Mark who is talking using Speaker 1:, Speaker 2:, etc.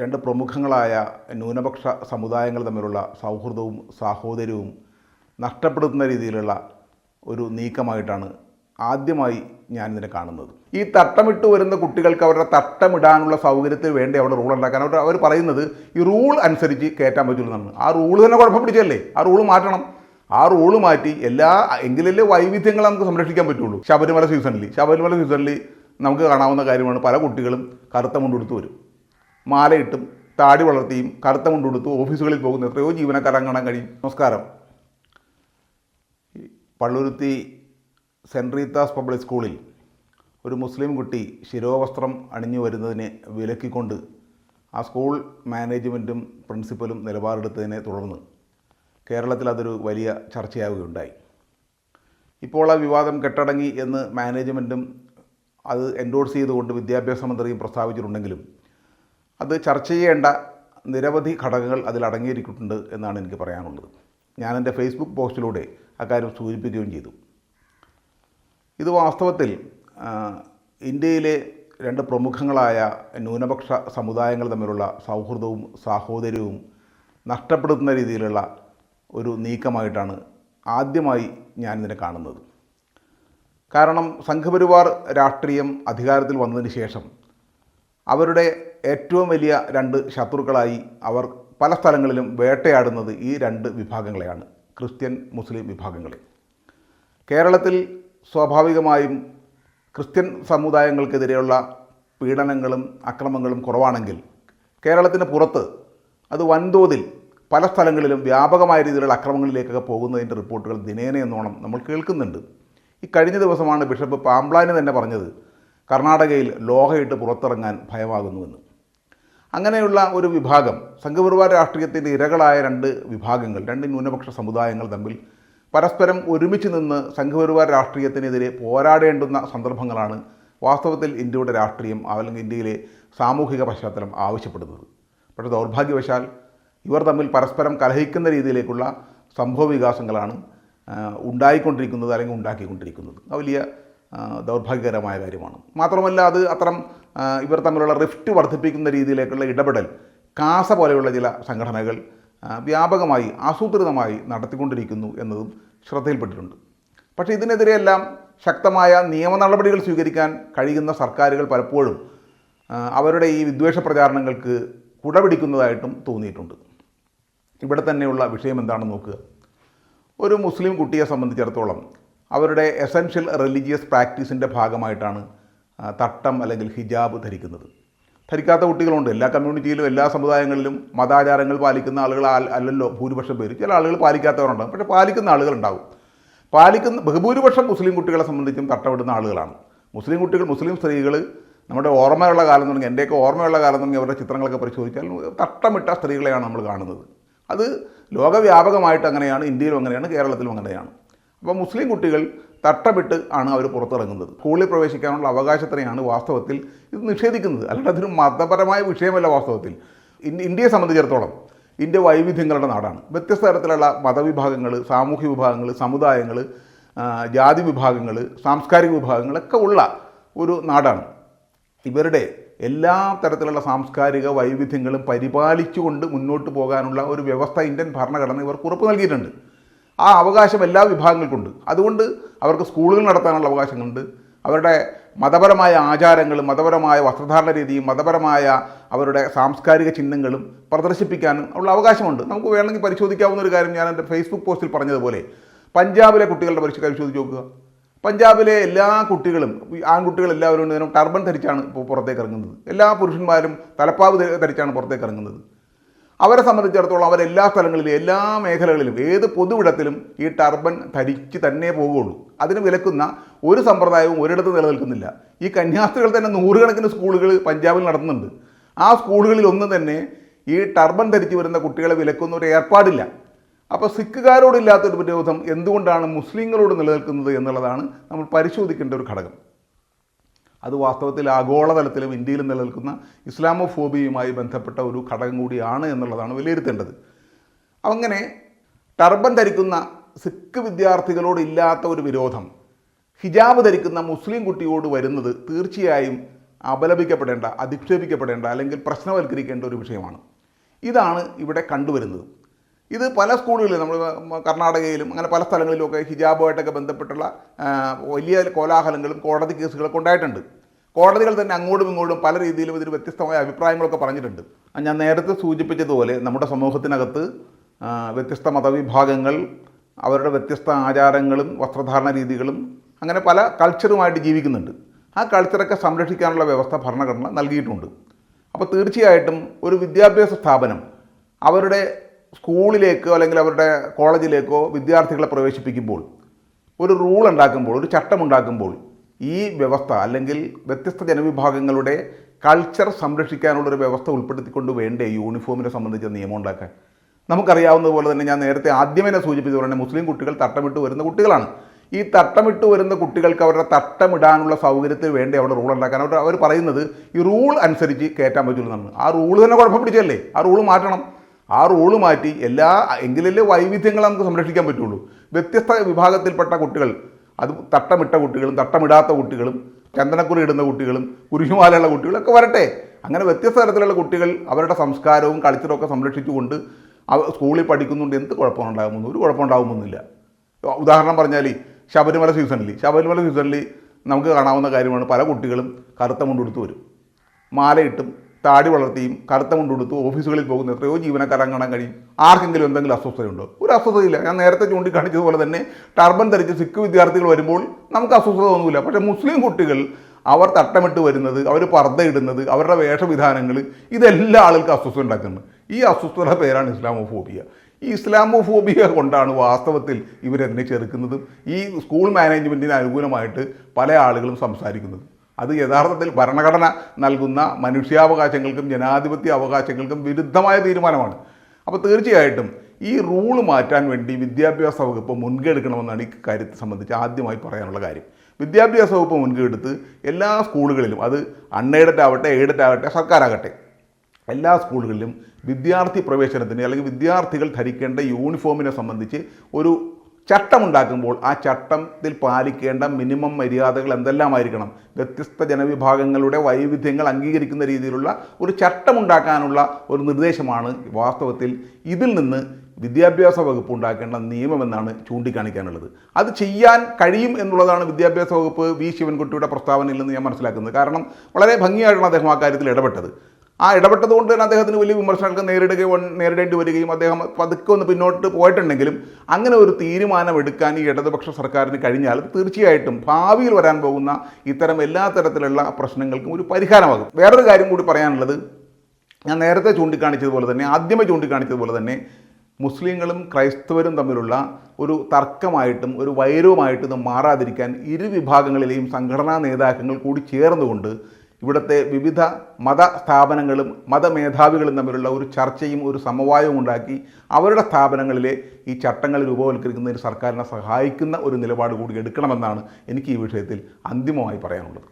Speaker 1: രണ്ട് പ്രമുഖങ്ങളായ ന്യൂനപക്ഷ സമുദായങ്ങൾ തമ്മിലുള്ള സൗഹൃദവും സാഹോദര്യവും നഷ്ടപ്പെടുത്തുന്ന രീതിയിലുള്ള ഒരു നീക്കമായിട്ടാണ് ആദ്യമായി ഞാനിതിനെ കാണുന്നത്. ഈ തട്ടമിട്ട് വരുന്ന കുട്ടികൾക്ക് അവരുടെ തട്ടമിടാനുള്ള സൗകര്യത്തിന് വേണ്ടി അവിടെ റൂൾ ഉണ്ടാക്കാൻ അവർ അവർ പറയുന്നത് ഈ റൂൾ അനുസരിച്ച് കയറ്റാൻ പറ്റുള്ളൂ ആ റൂൾ തന്നെ കുഴപ്പം പിടിച്ചല്ലേ ആ റൂൾ മാറ്റണം. ആ റൂൾ മാറ്റി എല്ലാ എങ്കിലല്ലേ വൈവിധ്യങ്ങൾ നമുക്ക് സംരക്ഷിക്കാൻ പറ്റുള്ളൂ. ശബരിമല സീസണിൽ ശബരിമല സീസണിൽ നമുക്ക് കാണാവുന്ന കാര്യമാണ് പല കുട്ടികളും കറുത്ത മുണ്ടെടുത്ത് വരും. മാലയിട്ടും താടി വളർത്തിയും കറുത്ത മുണ്ടെടുത്ത് ഓഫീസുകളിൽ പോകുന്ന എത്രയോ ജീവനക്കാരെ കാണാൻ കഴിയും. നമസ്കാരം. പള്ളുരുത്തി സെന്റ് റീത്താസ് പബ്ലിക് സ്കൂളിൽ ഒരു മുസ്ലിം കുട്ടി ശിരോവസ്ത്രം അണിഞ്ഞു വരുന്നതിനെ വിലക്കിക്കൊണ്ട് ആ സ്കൂൾ മാനേജ്മെന്റും പ്രിൻസിപ്പലും നിലപാടെടുത്തതിനെ തുടർന്ന് കേരളത്തിൽ അതൊരു വലിയ ചർച്ചയാവുകയുണ്ടായി. ഇപ്പോൾ ആ വിവാദം കെട്ടടങ്ങി എന്ന് മാനേജ്മെന്റും അത് എൻഡോഴ്സ് ചെയ്തുകൊണ്ട് വിദ്യാഭ്യാസ മന്ത്രിയും പ്രസ്താവിച്ചിട്ടുണ്ടെങ്കിലും അത് ചർച്ച ചെയ്യേണ്ട നിരവധി ഘടകങ്ങൾ അതിൽ അടങ്ങിയിരിക്കുന്നുണ്ട് എന്നാണ് എനിക്ക് പറയാനുള്ളത്. ഞാൻ എന്റെ ഫേസ്ബുക്ക് പോസ്റ്റിലൂടെ അക്കാര്യം സൂചിപ്പിക്കുകയും ചെയ്തു. ഇത് വാസ്തവത്തിൽ ഇന്ത്യയിലെ രണ്ട് പ്രമുഖങ്ങളായ ന്യൂനപക്ഷ സമുദായങ്ങൾ തമ്മിലുള്ള സൗഹൃദവും സാഹോദര്യവും നഷ്ടപ്പെടുത്തുന്ന രീതിയിലുള്ള ഒരു നീക്കമായിട്ടാണ് ആദ്യമായി ഞാൻ ഇതിനെ കാണുന്നത്. കാരണം സംഘപരിവാർ രാഷ്ട്രീയം അധികാരത്തിൽ വന്നതിന് ശേഷം അവരുടെ ഏറ്റവും വലിയ രണ്ട് ശത്രുക്കളായി അവർ പല സ്ഥലങ്ങളിലും വേട്ടയാടുന്നത് ഈ രണ്ട് വിഭാഗങ്ങളെയാണ് ക്രിസ്ത്യൻ മുസ്ലിം വിഭാഗങ്ങളെ കേരളത്തിൽ സ്വാഭാവികമായും ക്രിസ്ത്യൻ സമുദായങ്ങൾക്കെതിരെയുള്ള പീഡനങ്ങളും അക്രമങ്ങളും കുറവാണെങ്കിൽ കേരളത്തിന് പുറത്ത് അത് വൻതോതിൽ പല സ്ഥലങ്ങളിലും വ്യാപകമായ രീതിയിലുള്ള അക്രമങ്ങളിലേക്കൊക്കെ പോകുന്നതിന്റെ റിപ്പോർട്ടുകൾ ദിനേന എന്നോണം നമ്മൾ കേൾക്കുന്നുണ്ട്. ഈ കഴിഞ്ഞ ദിവസമാണ് ബിഷപ്പ് പാംബ്ലാനി തന്നെ പറഞ്ഞത് കർണാടകയിൽ ലോഹയിട്ട് പുറത്തിറങ്ങാൻ ഭയമാകുന്നുവെന്ന്. അങ്ങനെയുള്ള ഒരു വിഭാഗം സംഘപരിവാർ രാഷ്ട്രീയത്തിന്റെ ഇരകളായ രണ്ട് വിഭാഗങ്ങൾ രണ്ട് ന്യൂനപക്ഷ സമുദായങ്ങൾ തമ്മിൽ പരസ്പരം ഒരുമിച്ച് നിന്ന് സംഘപരിവാർ രാഷ്ട്രീയത്തിനെതിരെ പോരാടേണ്ടുന്ന സന്ദർഭങ്ങളാണ് വാസ്തവത്തിൽ ഇന്ത്യയുടെ രാഷ്ട്രീയം അല്ലെങ്കിൽ ഇന്ത്യയിലെ സാമൂഹിക പശ്ചാത്തലം ആവശ്യപ്പെടുന്നത്. പക്ഷേ ദൗർഭാഗ്യവശാൽ ഇവർ തമ്മിൽ പരസ്പരം കലഹിക്കുന്ന രീതിയിലേക്കുള്ള സംഭവ വികാസങ്ങളാണ് ഉണ്ടായിക്കൊണ്ടിരിക്കുന്നത് അല്ലെങ്കിൽ ഉണ്ടാക്കിക്കൊണ്ടിരിക്കുന്നത്. വലിയ ദൗർഭാഗ്യകരമായ കാര്യമാണ്. മാത്രമല്ല അത് അത്തരം ഇവർ തമ്മിലുള്ള റിഫ്റ്റ് വർദ്ധിപ്പിക്കുന്ന രീതിയിലേക്കുള്ള ഇടപെടൽ കാസ പോലെയുള്ള ചില സംഘടനകൾ വ്യാപകമായി ആസൂത്രിതമായി നടത്തിക്കൊണ്ടിരിക്കുന്നു എന്നതും ശ്രദ്ധയിൽപ്പെട്ടിട്ടുണ്ട്. പക്ഷേ ഇതിനെതിരെയെല്ലാം ശക്തമായ നിയമ നടപടികൾ സ്വീകരിക്കാൻ കഴിയുന്ന സർക്കാരുകൾ പലപ്പോഴും അവരുടെ ഈ വിദ്വേഷ പ്രചാരണങ്ങൾക്ക് കുടപിടിക്കുന്നതായിട്ടും തോന്നിയിട്ടുണ്ട്. ഇവിടെ തന്നെയുള്ള വിഷയം എന്താണെന്ന് നോക്കുക. ഒരു മുസ്ലിം കുട്ടിയെ സംബന്ധിച്ചിടത്തോളം അവരുടെ എസൻഷ്യൽ റിലീജിയസ് പ്രാക്ടീസിന്റെ ഭാഗമായിട്ടാണ് തട്ടം അല്ലെങ്കിൽ ഹിജാബ് ധരിക്കുന്നത്. ധരിക്കാത്ത കുട്ടികളുണ്ട്. എല്ലാ കമ്മ്യൂണിറ്റിയിലും എല്ലാ സമുദായങ്ങളിലും മതാചാരങ്ങൾ പാലിക്കുന്ന ആളുകൾ അല്ലല്ലോ ഭൂരിപക്ഷം പേര്. ചില ആളുകൾ പാലിക്കാത്തവരുണ്ടാകും പക്ഷേ പാലിക്കുന്ന ആളുകളുണ്ടാവും. പാലിക്കുന്ന ബഹുഭൂരിപക്ഷം മുസ്ലിം കുട്ടികളെ സംബന്ധിച്ചും തട്ടമിടുന്ന ആളുകളാണ്. മുസ്ലിം കുട്ടികൾ മുസ്ലിം സ്ത്രീകൾ നമ്മുടെ ഓർമ്മയുള്ള കാലം തുടങ്ങി എന്റെയൊക്കെ ഓർമ്മയുള്ള കാലം തുടങ്ങി അവരുടെ ചിത്രങ്ങളൊക്കെ പരിശോധിച്ചാൽ തട്ടമിട്ട സ്ത്രീകളെയാണ് നമ്മൾ കാണുന്നത്. അത് ലോകവ്യാപകമായിട്ട് അങ്ങനെയാണ് ഇന്ത്യയിലും അങ്ങനെയാണ് കേരളത്തിലും അങ്ങനെയാണ്. അപ്പോൾ മുസ്ലിം കുട്ടികൾ തട്ടമിട്ട് ആണ് അവർ പുറത്തിറങ്ങുന്നത്. സ്കൂളിൽ പ്രവേശിക്കാനുള്ള അവകാശത്തിനെയാണ് വാസ്തവത്തിൽ ഇത് നിഷേധിക്കുന്നത്. അല്ലാണ്ട് അതൊരു മതപരമായ വിഷയമല്ല വാസ്തവത്തിൽ. ഇന്ത്യയെ സംബന്ധിച്ചിടത്തോളം ഇന്ത്യ വൈവിധ്യങ്ങളുടെ നാടാണ്. വ്യത്യസ്ത തരത്തിലുള്ള മതവിഭാഗങ്ങൾ സാമൂഹ്യ വിഭാഗങ്ങൾ സമുദായങ്ങൾ ജാതി വിഭാഗങ്ങൾ സാംസ്കാരിക വിഭാഗങ്ങളൊക്കെ ഉള്ള ഒരു നാടാണ്. ഇവരുടെ എല്ലാ തരത്തിലുള്ള സാംസ്കാരിക വൈവിധ്യങ്ങളും പരിപാലിച്ചുകൊണ്ട് മുന്നോട്ട് പോകാനുള്ള ഒരു വ്യവസ്ഥ ഇന്ത്യൻ ഭരണഘടന ഇവർക്ക് ഉറപ്പ് നൽകിയിട്ടുണ്ട്. ആ അവകാശം എല്ലാ വിഭാഗങ്ങൾക്കുണ്ട്. അതുകൊണ്ട് അവർക്ക് സ്കൂളുകൾ നടത്താനുള്ള അവകാശങ്ങളുണ്ട്. അവരുടെ മതപരമായ ആചാരങ്ങളും മതപരമായ വസ്ത്രധാരണ രീതിയും മതപരമായ അവരുടെ സാംസ്കാരിക ചിഹ്നങ്ങളും പ്രദർശിപ്പിക്കാനും ഉള്ള അവകാശമുണ്ട്. നമുക്ക് വേണമെങ്കിൽ പരിശോധിക്കാവുന്ന ഒരു കാര്യം ഞാൻ എന്റെ ഫേസ്ബുക്ക് പോസ്റ്റിൽ പറഞ്ഞതുപോലെ പഞ്ചാബിലെ കുട്ടികളുടെ പരിശോധന പരിശോധിച്ച് നോക്കുക. പഞ്ചാബിലെ എല്ലാ കുട്ടികളും ആൺകുട്ടികൾ എല്ലാവരും ടർബൻ ധരിച്ചാണ് ഇപ്പോൾ പുറത്തേക്ക് ഇറങ്ങുന്നത്. എല്ലാ പുരുഷന്മാരും തലപ്പാവ് ധരിച്ചാണ് പുറത്തേക്ക് ഇറങ്ങുന്നത്. അവരെ സംബന്ധിച്ചിടത്തോളം അവരെല്ലാ സ്ഥലങ്ങളിലും എല്ലാ മേഖലകളിലും ഏത് പൊതുവിടത്തിലും ഈ ടർബൻ ധരിച്ച് തന്നെ പോകുള്ളൂ. അതിന് വിലക്കുന്ന ഒരു സമ്പ്രദായവും ഒരിടത്ത് നിലനിൽക്കുന്നില്ല. ഈ കന്യാസ്ത്രീകൾ തന്നെ നൂറുകണക്കിന് സ്കൂളുകൾ പഞ്ചാബിൽ നടത്തുന്നുണ്ട്. ആ സ്കൂളുകളിൽ ഒന്നും തന്നെ ഈ ടർബൻ ധരിച്ച് വരുന്ന കുട്ടികളെ വിലക്കുന്ന ഒരു ഏർപ്പാടില്ല. അപ്പോൾ സിഖുകാരോടില്ലാത്തൊരു വിരോധം എന്തുകൊണ്ടാണ് മുസ്ലിങ്ങളോട് നിലനിൽക്കുന്നത് എന്നുള്ളതാണ് നമ്മൾ പരിശോധിക്കേണ്ട ഒരു ഘടകം. അത് വാസ്തവത്തിൽ ആഗോളതലത്തിലും ഇന്ത്യയിലും നിലനിൽക്കുന്ന ഇസ്ലാമോഫോബിയുമായി ബന്ധപ്പെട്ട ഒരു ഘടകം കൂടിയാണ് എന്നുള്ളതാണ് വിലയിരുത്തേണ്ടത്. അങ്ങനെ ടർബൻ ധരിക്കുന്ന സിഖ് വിദ്യാർത്ഥികളോട് ഇല്ലാത്ത ഒരു വിരോധം ഹിജാബ് ധരിക്കുന്ന മുസ്ലിം കുട്ടിയോട് വരുന്നത് തീർച്ചയായും അപലപിക്കപ്പെടേണ്ട അധിക്ഷേപിക്കപ്പെടേണ്ട അല്ലെങ്കിൽ പ്രശ്നവൽക്കരിക്കേണ്ട ഒരു വിഷയമാണ്. ഇതാണ് ഇവിടെ കണ്ടുവരുന്നത്. ഇത് പല സ്കൂളുകളിലും നമ്മൾ കർണാടകയിലും അങ്ങനെ പല സ്ഥലങ്ങളിലുമൊക്കെ ഹിജാബുമായിട്ടൊക്കെ ബന്ധപ്പെട്ടുള്ള വലിയ കോലാഹലങ്ങളും കോടതി കേസുകളൊക്കെ ഉണ്ടായിട്ടുണ്ട്. കോടതികൾ തന്നെ അങ്ങോട്ടും ഇങ്ങോട്ടും പല രീതിയിലും ഇതിന് വ്യത്യസ്തമായ അഭിപ്രായങ്ങളൊക്കെ പറഞ്ഞിട്ടുണ്ട്. ഞാൻ നേരത്തെ സൂചിപ്പിച്ചതുപോലെ നമ്മുടെ സമൂഹത്തിനകത്ത് വ്യത്യസ്ത മതവിഭാഗങ്ങൾ അവരുടെ വ്യത്യസ്ത ആചാരങ്ങളും വസ്ത്രധാരണ രീതികളും അങ്ങനെ പല കൾച്ചറുമായിട്ട് ജീവിക്കുന്നുണ്ട്. ആ കൾച്ചറൊക്കെ സംരക്ഷിക്കാനുള്ള വ്യവസ്ഥ ഭരണഘടന നൽകിയിട്ടുണ്ട്. അപ്പോൾ തീർച്ചയായിട്ടും ഒരു വിദ്യാഭ്യാസ സ്ഥാപനം അവരുടെ സ്കൂളിലേക്കോ അല്ലെങ്കിൽ അവരുടെ കോളേജിലേക്കോ വിദ്യാർത്ഥികളെ പ്രവേശിപ്പിക്കുമ്പോൾ ഒരു റൂൾ ഉണ്ടാക്കുമ്പോൾ ഒരു ചട്ടം ഉണ്ടാക്കുമ്പോൾ ഈ വ്യവസ്ഥ അല്ലെങ്കിൽ വ്യത്യസ്ത ജനവിഭാഗങ്ങളുടെ കൾച്ചർ സംരക്ഷിക്കാനുള്ളൊരു വ്യവസ്ഥ ഉൾപ്പെടുത്തിക്കൊണ്ട് വേണ്ടേ യൂണിഫോമിനെ സംബന്ധിച്ച നിയമം ഉണ്ടാക്കാൻ? നമുക്കറിയാവുന്നതുപോലെ തന്നെ ഞാൻ നേരത്തെ ആദ്യമേ തന്നെ സൂചിപ്പിച്ചതുപോലെ തന്നെ മുസ്ലിം കുട്ടികൾ തട്ടമിട്ട് വരുന്ന കുട്ടികളാണ്. ഈ തട്ടമിട്ട് വരുന്ന കുട്ടികൾക്ക് അവരുടെ തട്ടമിടാനുള്ള സൗകര്യത്തിന് വേണ്ടി അവിടെ റൂൾ ഉണ്ടാക്കാൻ? അവർ അവർ പറയുന്നത് ഈ റൂൾ അനുസരിച്ച് കയറ്റാൻ പറ്റുള്ളൂ എന്നാണ് ആ റൂൾ തന്നെ കുഴപ്പം പിടിച്ചല്ലേ ആ റൂൾ മാറ്റണം. ആ റൂൾ മാറ്റി എല്ലാ എങ്കിലല്ലേ വൈവിധ്യങ്ങൾ നമുക്ക് സംരക്ഷിക്കാൻ പറ്റുള്ളൂ. വ്യത്യസ്ത വിഭാഗത്തിൽപ്പെട്ട കുട്ടികൾ അത് തട്ടമിട്ട കുട്ടികളും തട്ടമിടാത്ത കുട്ടികളും ചന്ദനക്കുറി ഇടുന്ന കുട്ടികളും കുരിശുമാലയുള്ള കുട്ടികളും ഒക്കെ വരട്ടെ. അങ്ങനെ വ്യത്യസ്ത തരത്തിലുള്ള കുട്ടികൾ അവരുടെ സംസ്കാരവും കൾച്ചറും ഒക്കെ സംരക്ഷിച്ചുകൊണ്ട് സ്കൂളിൽ പഠിക്കുന്നുണ്ട്. എന്ത് കുഴപ്പമുണ്ടാകുമെന്ന്? ഒരു കുഴപ്പമുണ്ടാകുമെന്നില്ല. ഉദാഹരണം പറഞ്ഞാൽ ശബരിമല സീസണിൽ ശബരിമല സീസണിൽ നമുക്ക് കാണാവുന്ന കാര്യമാണ് പല കുട്ടികളും കറുത്ത മുണ്ടെടുത്ത് വരും. മാലയിട്ടും താടി വളർത്തിയും കറുത്ത മുണ്ടെടുത്ത് ഓഫീസുകളിൽ പോകുന്ന എത്രയോ ജീവനക്കാരൻ കാണാൻ കഴിയും. ആർക്കെങ്കിലും എന്തെങ്കിലും അസ്വസ്ഥതയുണ്ടോ? ഒരു അസ്വസ്ഥതയില്ല. ഞാൻ നേരത്തെ ചൂണ്ടിക്കാണിച്ചതുപോലെ തന്നെ ടർബൻ ധരിച്ച് സിഖ് വിദ്യാർത്ഥികൾ വരുമ്പോൾ നമുക്ക് അസ്വസ്ഥത ഒന്നുമില്ല പക്ഷേ മുസ്ലിം കുട്ടികൾ അവർ തട്ടമിട്ട് വരുന്നത് അവർ പർദ്ദ ഇടുന്നത് അവരുടെ വേഷവിധാനങ്ങൾ ഇതെല്ലാ ആളുകൾക്കും അസ്വസ്ഥത ഉണ്ടാക്കുന്നത്. ഈ അസ്വസ്ഥത പേരാണ് ഇസ്ലാമോഫോബിയ. ഈ ഇസ്ലാമോഫോബിയ കൊണ്ടാണ് വാസ്തവത്തിൽ ഇവരെന്നെ ചെറുക്കുന്നതും. ഈ സ്കൂൾ മാനേജ്മെന്റിന് അനുകൂലമായിട്ട് പല ആളുകളും സംസാരിക്കുന്നത്. അത് യഥാർത്ഥത്തിൽ ഭരണഘടന നൽകുന്ന മനുഷ്യാവകാശങ്ങൾക്കും ജനാധിപത്യ അവകാശങ്ങൾക്കും വിരുദ്ധമായ തീരുമാനമാണ്. അപ്പോൾ തീർച്ചയായിട്ടും ഈ റൂൾ മാറ്റാൻ വേണ്ടി വിദ്യാഭ്യാസ വകുപ്പ് മുൻകൈ എടുക്കണമെന്നാണ് ഈ കാര്യത്തെ സംബന്ധിച്ച് ആദ്യമായി പറയാനുള്ള കാര്യം. വിദ്യാഭ്യാസ വകുപ്പ് മുൻകൈ എടുത്ത് എല്ലാ സ്കൂളുകളിലും അത് അൺഎയ്ഡഡ് ആവട്ടെ എയ്ഡഡ് ആവട്ടെ സർക്കാരാകട്ടെ എല്ലാ സ്കൂളുകളിലും വിദ്യാർത്ഥി പ്രവേശനത്തിന് അല്ലെങ്കിൽ വിദ്യാർത്ഥികൾ ധരിക്കേണ്ട യൂണിഫോമിനെ സംബന്ധിച്ച് ഒരു ചട്ടമുണ്ടാക്കുമ്പോൾ ആ ചട്ടത്തിൽ പാലിക്കേണ്ട മിനിമം മര്യാദകൾ എന്തെല്ലാമായിരിക്കണം? വ്യത്യസ്ത ജനവിഭാഗങ്ങളുടെ വൈവിധ്യങ്ങൾ അംഗീകരിക്കുന്ന രീതിയിലുള്ള ഒരു ചട്ടമുണ്ടാക്കാനുള്ള ഒരു നിർദ്ദേശമാണ് വാസ്തവത്തിൽ ഇതിൽ നിന്ന് വിദ്യാഭ്യാസ വകുപ്പ് ഉണ്ടാക്കേണ്ട നിയമമെന്നാണ് ചൂണ്ടിക്കാണിക്കാനുള്ളത്. അത് ചെയ്യാൻ കഴിയും എന്നുള്ളതാണ് വിദ്യാഭ്യാസ വകുപ്പ് വി. ശിവൻകുട്ടിയുടെ പ്രസ്താവനയിൽ നിന്ന് ഞാൻ മനസ്സിലാക്കുന്നത്. കാരണം വളരെ ഭംഗിയായിട്ടാണ് അദ്ദേഹം ആ കാര്യത്തിൽ ഇടപെട്ടത്. ആ ഇടപെട്ടത് കൊണ്ട് തന്നെ അദ്ദേഹത്തിന് വലിയ വിമർശനങ്ങൾക്ക് നേരിടുകയും നേരിടേണ്ടി വരികയും അദ്ദേഹം പതുക്കെ ഒന്ന് പിന്നോട്ട് പോയിട്ടുണ്ടെങ്കിലും അങ്ങനെ ഒരു തീരുമാനം എടുക്കാൻ ഈ ഇടതുപക്ഷ സർക്കാരിന് കഴിഞ്ഞാൽ തീർച്ചയായിട്ടും ഭാവിയിൽ വരാൻ പോകുന്ന ഇത്തരം എല്ലാ തരത്തിലുള്ള പ്രശ്നങ്ങൾക്കും ഒരു പരിഹാരമാകും. വേറൊരു കാര്യം കൂടി പറയാനുള്ളത്. ഞാൻ നേരത്തെ ചൂണ്ടിക്കാണിച്ചതുപോലെ തന്നെ ആദ്യമേ ചൂണ്ടിക്കാണിച്ചതുപോലെ തന്നെ മുസ്ലിങ്ങളും ക്രൈസ്തവരും തമ്മിലുള്ള ഒരു തർക്കമായിട്ടും ഒരു വൈരവുമായിട്ടും മാറാതിരിക്കാൻ ഇരു വിഭാഗങ്ങളിലെയും സംഘടനാ നേതാക്കങ്ങൾ കൂടി ചേർന്നുകൊണ്ട് ഇവിടുത്തെ വിവിധ മത സ്ഥാപനങ്ങളും മതമേധാവികളും തമ്മിലുള്ള ഒരു ചർച്ചയും ഒരു സമവായവും ഉണ്ടാക്കി അവരുടെ സ്ഥാപനങ്ങളിലെ ഈ ചട്ടങ്ങൾ രൂപവൽക്കരിക്കുന്നതിന് സർക്കാരിനെ സഹായിക്കുന്ന ഒരു നിലപാട് കൂടി എടുക്കണമെന്നാണ് എനിക്ക് ഈ വിഷയത്തിൽ അന്തിമമായി പറയാനുള്ളത്.